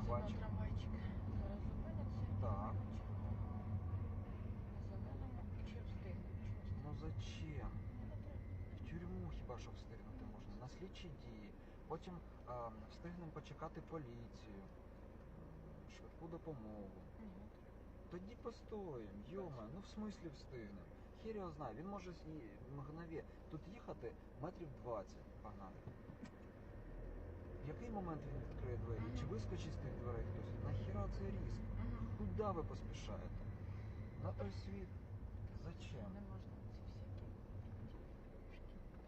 трамвайчик. Трамвайчик. Зараз зупиниться. Так. На зеленому. Чи встигне? Ну зачем? В тюрму хіба що встигнути можна, на слідчі дії. Потім а, встигнемо почекати поліцію, швидку допомогу. Тоді постоїмо, йома, ну в смислі встигнемо. Хір його знає, він може і в мгнові тут їхати метрів 20 погнати. В який момент він відкриє двері? Чи вискочить з тих дверей хтось? Нахіра це різк? Мгм. Куди ви поспішаєте? На той світ? Зачем? Не можна ці всякі.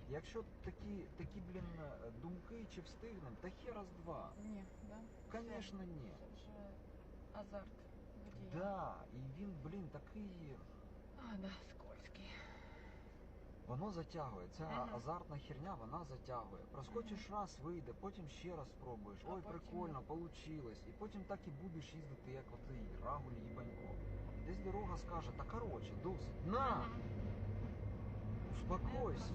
Якщо такі, такі блін, е, думки, чи встигнемо, та хіра з два. Ні, да? Конечно, ні. Це вже азарт водія. Да, і він, блін, такий. А, да, скользкий. Воно затягує. Ця Ага. азартна херня, вона затягує. Проскочиш раз, вийде, потім ще раз спробуєш. А Ой, потім- прикольно, получилось. І потім так і будеш їздити, як отий Рагуль їбанько. Десь дорога скаже, та короче, досить. На! Успокойся.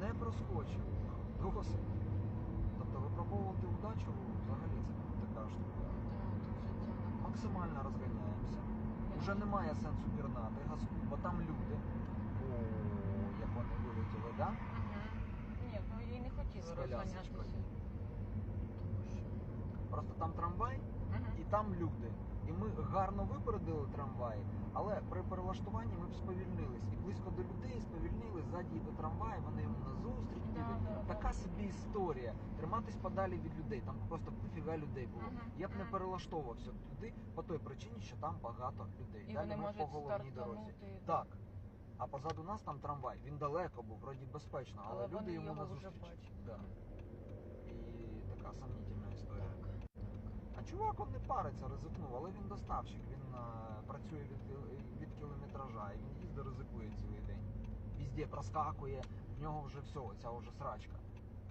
Не проскочив. Досить. Тобто випробовувати удачу взагалі це така штука. На Максимально розганяємося. Уже немає сенсу пірнати, газку, бо там люди. Да? Мгм. Ні, ну їй не З хотіла колясочкою. розганятися. Просто там трамвай і там люди. І ми гарно випередили трамвай, але при перелаштуванні ми б сповільнились. І близько до людей сповільнились, ззаді йде трамвай, вони йому назустріч Да, їдуть. да, да. така собі історія. Триматись подалі від людей. Там просто дофіга людей було. Мгм. Я б не Мгм. перелаштовувався туди по той причині, що там багато людей. І Далі вони ми по можуть головній дорозі. стартанути. Так. А позаду нас там трамвай. Він далеко був, вроді безпечно, але, Але люди йому його назустріч. Да. І така сомнительна історія. Так. А чувак он не париться, ризикнув, але він доставщик, він е, працює від, від кілометража, і він їздить, ризикує цілий день. Везде проскакує, в нього вже все, ця вже срачка.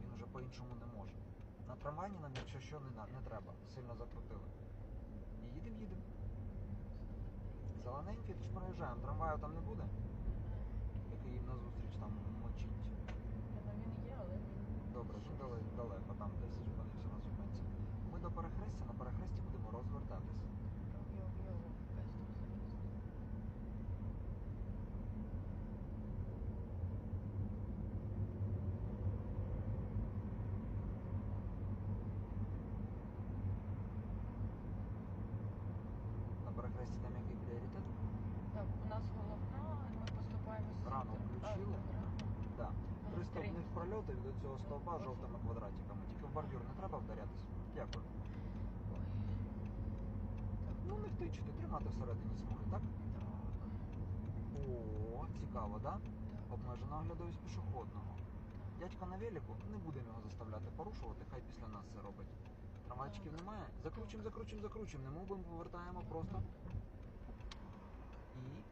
Він вже по-іншому не може. На трамвайні нам, якщо що, не, не треба, сильно закрутили. І їдемо, їдемо. Зелененький, тож проїжджаємо, трамваю там не буде, який на зустріч там мочить. Ні, Ну він є, але він... Добре, він дали- далеко, там десь зупинився на зупинці. Ми до перехрестя, на перехресті будемо розвертатись. Йо-йо, якась там залізна. На перехресті там який пріоритет? Так, у нас головна, ми поступаємося. Рано включили? Да. Три Три. стовпних прольоти від цього стовпа жовтими квадратиками. Тільки в бордюр не треба вдарятись. Дякую. Ну не втичити, тримати всередині смуги, так? так, О, цікаво, да? так. Обмежена оглядовість пішохідного. Дядька на велику, не будемо його заставляти порушувати, хай після нас це робить. Трамвайчиків немає. Закручуємо, закручуємо, закручуємо. Не мовимо, повертаємо просто. І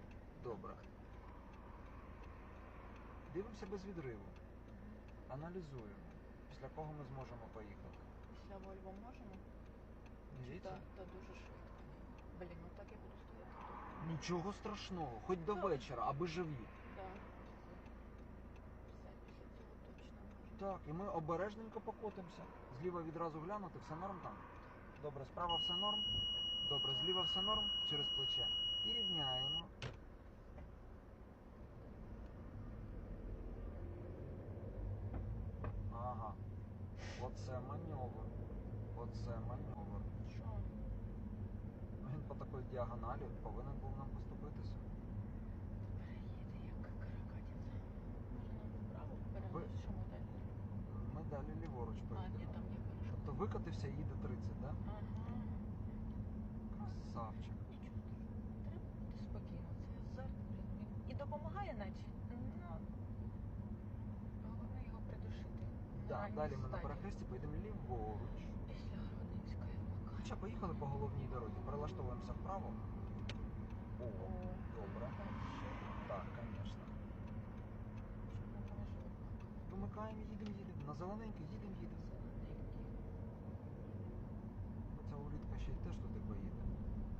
добре. Дивимося без відриву. Аналізуємо. Після кого ми зможемо поїхати. Після Вольво можемо? Дивіться. Та дуже швидко. Блін, ну так я буду стояти. Нічого страшного, хоч до Так. вечора, аби живі. Так. Все, після цього точно можемо. Так, і ми обережненько покотимося. Зліва відразу глянути, все норм там. Добре, справа все норм. Добре, зліва все норм через плече. І рівняємо. Ага. Оце маневр. Оце маневр. Що? Він по такій діагоналі повинен був нам поступитися. Переїде як каракатиця. Може нам вправо Ви- що ми далі? Ми далі ліворуч А, ні, там є перешкода. Тобто викотився і їде 30, так? Да? Ага. Красавчик. Нічого. Треба бути спокійно. Це азарт, блін. Він і допомагає наче. Ну, головне його придушити. на Так, далі ми на перехресті поїдемо ліворуч. Після Городинської пока. Хоча поїхали по головній дорозі, перелаштовуємося вправо. О, добре. Так, звісно. Вимикаємо, їдемо, їдемо. На зелененький їдемо, їдемо. Ця улітка ще й теж туди поїде.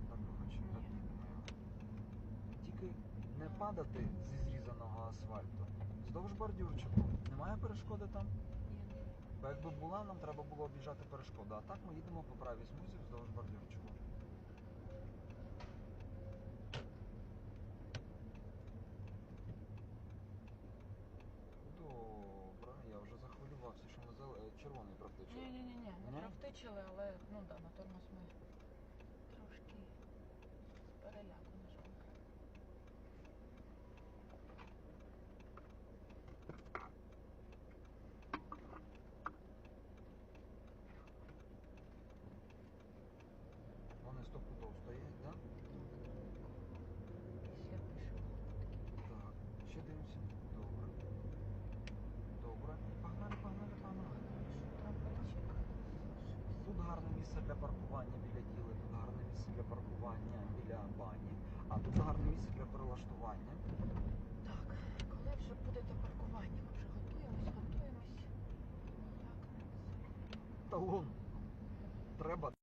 Так ми хоч Ні. об'їдемо його. Тільки не падати зі зрізаного асфальту. Вздовж бордюрчику. Немає перешкоди там? Бо якби була, нам треба було об'їжджати перешкоду. А так ми їдемо по правій смузі вздовж бордюрчику. Добре, я вже захвилювався, що ми зел- е, червоний практично. Ні, ні, ні, ні. практичили, але ну да, на тормоз ми трошки з переляку нажали. Вони стопудов стоять, так? Ще пишу. Так, ще дивимося. Добре. Добре. Погнали, погнали, погнали. Трампочек. Тут гарне місце для паркування біля діли, тут гарне місце для паркування біля бані, а тут гарне місце для перелаштування. Так, коли вже буде те паркування? Ми вже готуємось, готуємось. Не все. Талон. Треба